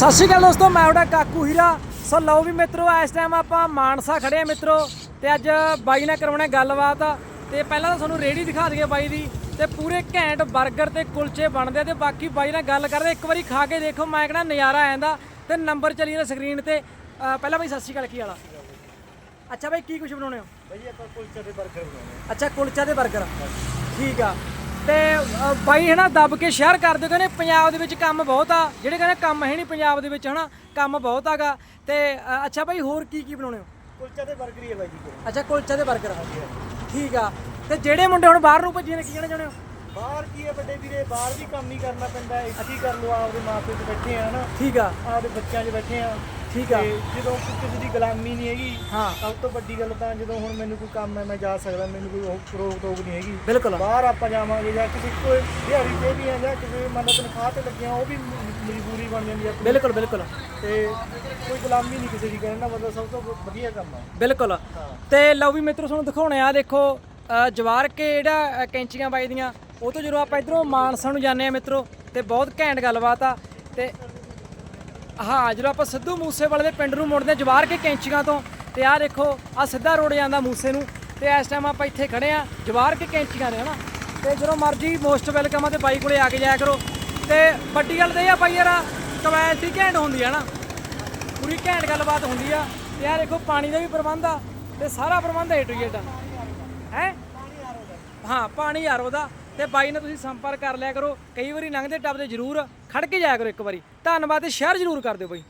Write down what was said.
ਸਤਿ ਸ਼੍ਰੀ ਅਕਾਲ ਦੋਸਤੋ ਮੈਂ ਉਹਦਾ ਕਾਕੂ ਹੀਰਾ। ਸੋ ਲਓ ਵੀ ਮਿੱਤਰੋ ਇਸ ਟਾਈਮ ਆਪਾਂ ਮਾਨਸਾ ਖੜੇ ਆ ਮਿੱਤਰੋ ਤੇ ਅੱਜ ਬਾਈ ਨਾਲ ਕਰਾਉਣੇ ਗੱਲਬਾਤ। ਤੇ ਪਹਿਲਾਂ ਤਾਂ ਤੁਹਾਨੂੰ ਰੇੜੀ ਦਿਖਾ ਦਈਏ ਬਾਈ ਦੀ। ਤੇ ਪੂਰੇ ਘੈਂਟ 버ਗਰ ਤੇ ਕੁਲਚੇ ਬਣਦੇ ਤੇ ਬਾਕੀ ਬਾਈ ਨਾਲ ਗੱਲ ਕਰਦੇ ਇੱਕ ਵਾਰੀ ਖਾ ਕੇ ਦੇਖੋ ਮੈਂ ਕਿਹੜਾ ਨਜ਼ਾਰਾ ਆ ਜਾਂਦਾ। ਤੇ ਨੰਬਰ ਚੱਲੀ ਜਾਂਦਾ ਸਕਰੀਨ ਤੇ। ਪਹਿਲਾਂ ਬਾਈ ਸਤਿ ਸ਼੍ਰੀ ਅਕਾਲ ਕੀ ਹਾਲ ਆ? ਅੱਛਾ ਬਾਈ ਕੀ ਕੁਝ ਬਣਾਉਣੇ ਹੋ? ਬਾਈ ਆਪਾਂ ਕੁਲਚਾ ਤੇ 버ਗਰ ਬਣਾਉਣੇ ਅੱਛਾ ਕੁਲਚਾ ਦੇ 버ਗਰ ਠੀਕ ਆ। ਤੇ ਅ, ਬਾਈ ਹਨਾ ਦੱਬ ਕੇ ਸ਼ੇਅਰ ਕਰ ਦਿਓ ਕਹਿੰਦੇ ਪੰਜਾਬ ਦੇ ਵਿੱਚ ਕੰਮ ਬਹੁਤ ਆ। ਜਿਹੜੇ ਕਹਿੰਦੇ ਕੰਮ ਹੈ ਨਹੀਂ ਪੰਜਾਬ ਦੇ ਵਿੱਚ ਹਨਾ ਕੰਮ ਬਹੁਤ ਆਗਾ। ਤੇ ਅ, ਅੱਛਾ ਬਾਈ ਹੋਰ ਕੀ ਕੀ ਬਣਾਉਣੇ ਹੋ? ਕੁਲਚੇ ਦੇ 버ਗਰ ਹੀ ਹੈ ਬਾਈ ਜੀ ਕੋਲ। ਅੱਛਾ ਕੁਲਚਾ ਤੇ 버ਗਰ ਠੀਕ ਆ। ਤੇ ਜਿਹੜੇ ਮੁੰਡੇ ਹੁਣ ਬਾਹਰ ਨੂੰ ਭੱਜੇ ਨੇ ਕੀ ਕਹਿਣਾ ਚਾਹੁੰਦੇ ਹੋ? ਬਾਹਰ ਕੀ ਹੈ ਵੱਡੇ ਵੀਰੇ? ਬਾਹਰ ਵੀ ਕੰਮ ਹੀ ਕਰਨਾ ਪੈਂਦਾ ਹੈ। ਇੱਥੇ ਹੀ ਕਰ ਲਓ ਆਪਦੇ ਮਾਪੇ 'ਚ ਬੈਠੇ ਆ ਹਨਾ। ਠੀਕ ਆ। ਆਪਦੇ ਬੱਚਿਆਂ 'ਚ ਬੈਠੇ ਆ। ਠੀਕ ਆ। ਤੇ ਜਦੋਂ ਕਿਸੇ ਦੀ ਗੁਲਾਮੀ ਨਹੀਂ ਹੈਗੀ ਹਾਂ। ਸਭ ਤੋਂ ਵੱਡੀ ਗੱਲ ਤਾਂ ਜਦੋਂ ਹੁਣ ਮੈਨੂੰ ਕੋਈ ਕੰਮ ਹੈ ਮੈਂ ਜਾ ਸਕਦਾ ਮੈਨੂੰ ਕੋਈ ਉਹ ਰੋਕ ਟੋਕ ਨਹੀਂ ਹੈਗੀ। ਬਿਲਕੁਲ। ਬਾਹਰ ਆਪਾਂ ਜਾਵਾਂਗੇ ਜਾਂ ਕਿਸੇ ਕੋਈ ਦਿਹਾੜੀ ਤੇ ਵੀ ਆ ਜਾਂ ਕਿਸੇ ਮੰਨ ਤਨਖਾਹ ਤੇ ਲੱਗਿਆ ਉਹ ਵੀ ਮ- ਮਜਬੂਰੀ ਬਣ ਜਾਂਦੀ ਆ ਆਪਣੀ। ਬਿਲਕੁਲ ਬਿਲਕੁਲ। ਤੇ ਕੋਈ ਗੁਲਾਮੀ ਨਹੀਂ ਕਿਸੇ ਦੀ ਕਰਨ ਦਾ ਮਤਲਬ ਸਭ ਤੋਂ ਵਧੀਆ ਕੰਮ ਆ। ਬਿਲਕੁਲ। ਤੇ ਲਓ ਵੀ ਮਿੱਤਰੋ ਤੁਹਾਨੂੰ ਦਿਖਾਉਣੇ ਆ ਦੇਖੋ ਅ, ਜਵਾਰ ਕੇ ਜਿਹੜਾ ਅ, ਕੈਂਚੀਆਂ ਬਾਈ ਦੀਆਂ ਉਹ ਤੋਂ ਜਦੋਂ ਆਪਾਂ ਇਧਰੋਂ ਮਾਨਸਾ ਨੂੰ ਜਾਂਦੇ ਆ ਮਿੱਤਰੋ ਤੇ ਬਹੁਤ ਘੈਂਟ ਗੱਲਬਾਤ ਆ। ਤੇ ਹਾਂ, ਜਦੋਂ ਆਪਾਂ ਸਿੱਧੂ ਮੂਸੇਵਾਲੇ ਦੇ ਪਿੰਡ ਨੂੰ ਮੁੜਦੇ ਹਾਂ, ਜਵਾਰ ਕੇ ਕੈਂਚੀਆਂ ਤੋਂ, ਤੇ ਆਹ ਦੇਖੋ ਆ ਸਿੱਧਾ ਰੋਡ ਜਾਂਦਾ ਮੂਸੇ ਨੂੰ, ਤੇ ਇਸ ਟਾਈਮ ਆਪਾਂ ਇੱਥੇ ਖੜੇ ਆ ਜਵਾਰ ਕੇ ਕੈਂਚੀਆਂ ਨੇ? ਹਨਾ ਤੇ ਜਦੋਂ ਮਰਜ਼ੀ ਮੋਸਟ ਵੈਲਕਮ ਆ ਤੇ ਬਾਈ ਕੋਲੇ ਆ ਕੇ ਜਾਇਆ ਕਰੋ। ਤੇ ਵੱਡੀ ਗੱਲ ਤੇ ਇਹ ਆ ਬਾਈ ਯਾਰ ਕੁਆਲਿਟੀ ਘੈਂਟ ਹੁੰਦੀ ਆ ਨਾ? ਪੂਰੀ ਘੈਂਟ ਗੱਲਬਾਤ ਹੁੰਦੀ ਆ। ਤੇ ਆਹ ਦੇਖੋ, ਪਾਣੀ ਦਾ ਵੀ ਪ੍ਰਬੰਧ ਆ, ਤੇ ਸਾਰਾ ਪ੍ਰਬੰਧ ਏ ਟੂ ਜ਼ੈਡ ਆ। ਹੈ? ਹਾਂ, ਪਾਣੀ ਯਾਰ ਉਹਦਾ ਤੇ ਬਾਈ ਨਾਲ ਤੁਸੀਂ ਸੰਪਰਕ ਕਰ ਲਿਆ ਕਰੋ। ਕਈ ਵਾਰੀ ਲੰਘਦੇ ਟੱਪਦੇ ਜ਼ਰੂਰ ਖੜ ਕੇ ਜਾਇਆ ਕਰੋ ਇੱਕ ਵਾਰੀ। ਧੰਨਵਾਦ ਤੇ ਸ਼ੇਅਰ ਜ਼ਰੂਰ ਕਰ ਦਿਓ ਬਾਈ।